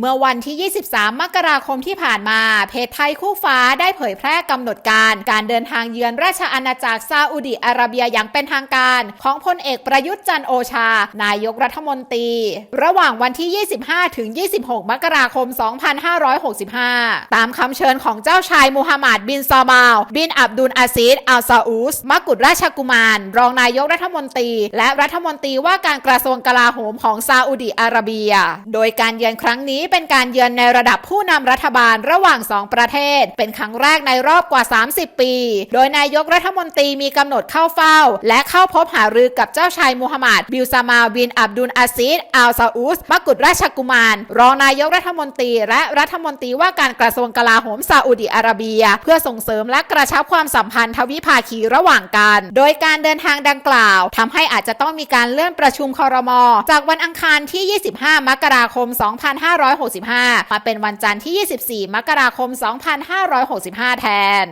เมื่อวันที่ 23 มกราคมที่ผ่านมา เพจไทยคู่ฟ้าได้เผยแพร่กำหนดการ การเดินทางเยือนราชอาณาจักรซาอุดิอาระเบียอย่างเป็นทางการ ของพลเอกประยุทธ์จันโอชา นายกรัฐมนตรี ระหว่างวันที่ 25 ถึง 26 มกราคม 2565 ตามคำเชิญของเจ้าชายมูฮัมหมัดบินซาบาลบินอับดุลอาซิดอัลซาอุสมักกุฎราชกุมาร รองนายกรัฐมนตรี และรัฐมนตรีว่าการกระทรวงกลาโหมของซาอุดิอาระเบีย โดยการเยือนครั้งนี้เป็นการเยือนในระดับผู้นำรัฐบาลระหว่างสองประเทศ เป็นครั้งแรกในรอบกว่า 30 ปี โดยนายกรัฐมนตรีมีกำหนดเข้าเฝ้า และเข้าพบหารือกับเจ้าชายมูฮัมหมัดบิลซามาลบินอับดุลอาซิดอัลซาอุสมกุฎราชกุมาร รองนายกรัฐมนตรี และรัฐมนตรีว่าการกระทรวงกลาโหมซาอุดิอาระเบีย เพื่อส่งเสริมและกระชับความสัมพันธ์ทวิภาคีระหว่างกัน โดยการเดินทางดังกล่าวทำให้อาจจะต้องมีการเลื่อนประชุมคอรมอจากวันอังคารที่ 25 มกราคม2565 มาเป็นวันจันทร์ที่ 24 มกราคม 2565 แทน